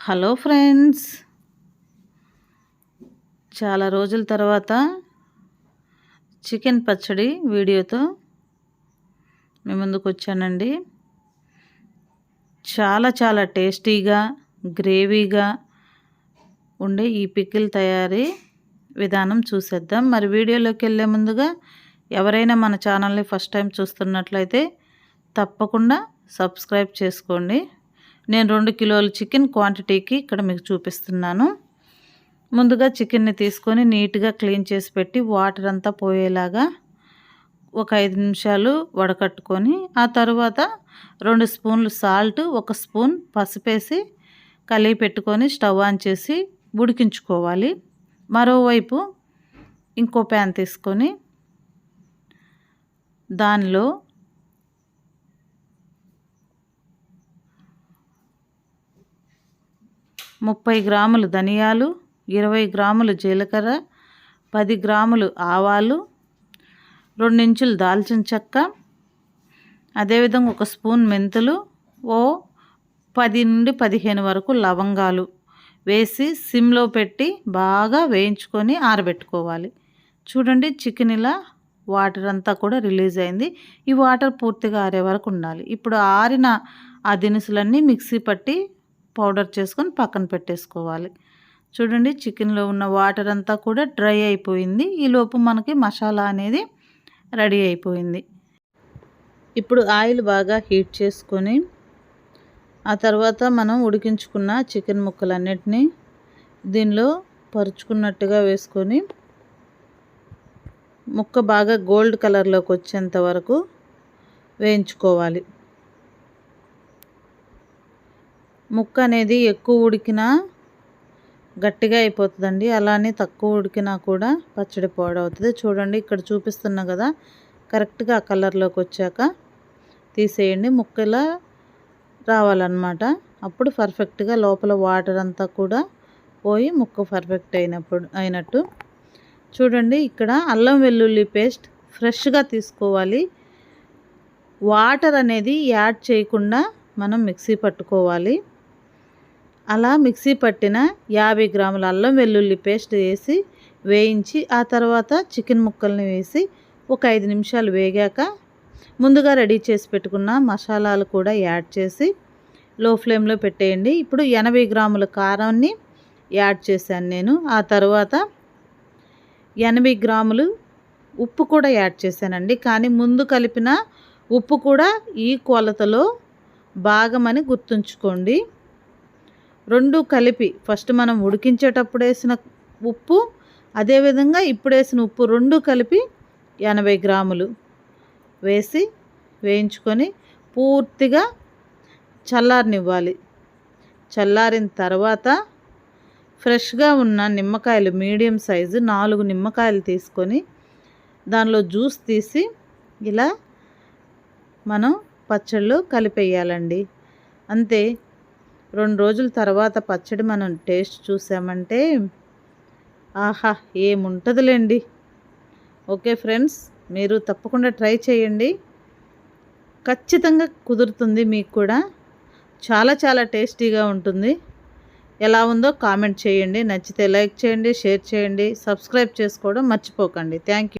Hello friends. చాలా రోజుల తర్వాత చికెన్ పచ్చడి వీడియోతో మీ ముందుకు వచ్చానండి. చాలా చాలా టేస్టీగా గ్రేవీగా ఉండే ఈ పికిల్ తయారీ విధానం చూసేద్దాం. మరి వీడియోలోకి వెళ్ళే ముందుగా ఎవరైనా మన ఛానల్ని ఫస్ట్ టైం చూస్తున్నట్లయితే తప్పకుండా సబ్స్క్రైబ్ చేసుకోండి. నేను రెండు కిలోల చికెన్ క్వాంటిటీకి ఇక్కడ మీకు చూపిస్తున్నాను. ముందుగా చికెన్ని తీసుకొని నీట్గా క్లీన్ చేసి పెట్టి వాటర్ అంతా పోయేలాగా ఒక ఐదు నిమిషాలు వడకట్టుకొని ఆ తర్వాత రెండు స్పూన్లు సాల్ట్ ఒక స్పూన్ పసుపేసి కలిగి పెట్టుకొని స్టవ్ ఆన్ చేసి ఉడికించుకోవాలి. మరోవైపు ఇంకో ప్యాన్ తీసుకొని దానిలో ముప్పై గ్రాములు ధనియాలు ఇరవై గ్రాములు జీలకర్ర పది గ్రాములు ఆవాలు రెండించులు దాల్చిన చెక్క అదేవిధంగా ఒక స్పూన్ మెంతులు ఓ పది నుండి పదిహేను వరకు లవంగాలు వేసి సిమ్లో పెట్టి బాగా వేయించుకొని ఆరబెట్టుకోవాలి. చూడండి చికెన్ ఇలా వాటర్ అంతా కూడా రిలీజ్ అయింది. ఈ వాటర్ పూర్తిగా ఆరే వరకు ఉండాలి. ఇప్పుడు ఆరిన ఆ దినుసులన్నీ మిక్సీ పట్టి పౌడర్ చేసుకొని పక్కన పెట్టేసుకోవాలి. చూడండి చికెన్లో ఉన్న వాటర్ అంతా కూడా డ్రై అయిపోయింది. ఈలోపు మనకి మసాలా అనేది రెడీ అయిపోయింది. ఇప్పుడు ఆయిల్ బాగా హీట్ చేసుకొని ఆ తర్వాత మనం ఉడికించుకున్న చికెన్ ముక్కలన్నిటినీ దీనిలో పరుచుకున్నట్టుగా వేసుకొని ముక్క బాగా గోల్డ్ కలర్లోకి వచ్చేంత వరకు వేయించుకోవాలి. ముక్క అనేది ఎక్కువ ఉడికినా గట్టిగా అయిపోతుందండి. అలానే తక్కువ ఉడికినా కూడా పచ్చడి పాడవుతుంది. చూడండి ఇక్కడ చూపిస్తున్నా కదా కరెక్ట్గా ఆ కలర్లోకి వచ్చాక తీసేయండి. ముక్కలా రావాలన్నమాట. అప్పుడు పర్ఫెక్ట్గా లోపల వాటర్ అంతా కూడా పోయి ముక్క పర్ఫెక్ట్ అయినప్పుడు అయినట్టు. చూడండి ఇక్కడ అల్లం వెల్లుల్లి పేస్ట్ ఫ్రెష్గా తీసుకోవాలి. వాటర్ అనేది యాడ్ చేయకుండా మనం మిక్సీ పట్టుకోవాలి. అలా మిక్సీ పట్టిన యాభై గ్రాముల అల్లం వెల్లుల్లి పేస్ట్ వేసి వేయించి ఆ తర్వాత చికెన్ ముక్కల్ని వేసి ఒక ఐదు నిమిషాలు వేగాక ముందుగా రెడీ చేసి పెట్టుకున్న మసాలాలు కూడా యాడ్ చేసి లో ఫ్లేమ్లో పెట్టేయండి. ఇప్పుడు ఎనభై గ్రాముల కారాన్ని యాడ్ చేశాను నేను. ఆ తర్వాత ఎనభై గ్రాములు ఉప్పు కూడా యాడ్ చేశానండి. కానీ ముందు కలిపిన ఉప్పు కూడా ఈ కొలతలో భాగమని గుర్తుంచుకోండి. రెండు కలిపి ఫస్ట్ మనం ఉడికించేటప్పుడు వేసిన ఉప్పు అదేవిధంగా ఇప్పుడు వేసిన ఉప్పు రెండు కలిపి ఎనభై గ్రాములు వేసి వేయించుకొని పూర్తిగా చల్లారనివ్వాలి. చల్లారిన తర్వాత ఫ్రెష్గా ఉన్న నిమ్మకాయలు మీడియం సైజు నాలుగు నిమ్మకాయలు తీసుకొని దానిలో జ్యూస్ తీసి ఇలా మనం పచ్చళ్ళు కలిపేయాలండి. అంతే. రెండు రోజుల తర్వాత పచ్చడి మనం టేస్ట్ చూసామంటే ఆహా ఏముంటుందిలేండి. ఓకే ఫ్రెండ్స్ మీరు తప్పకుండా ట్రై చేయండి. ఖచ్చితంగా కుదురుతుంది మీకు కూడా. చాలా చాలా టేస్టీగా ఉంటుంది. ఎలా ఉందో కామెంట్ చేయండి. నచ్చితే లైక్ చేయండి షేర్ చేయండి సబ్స్క్రైబ్ చేసుకోవడం మర్చిపోకండి. థ్యాంక్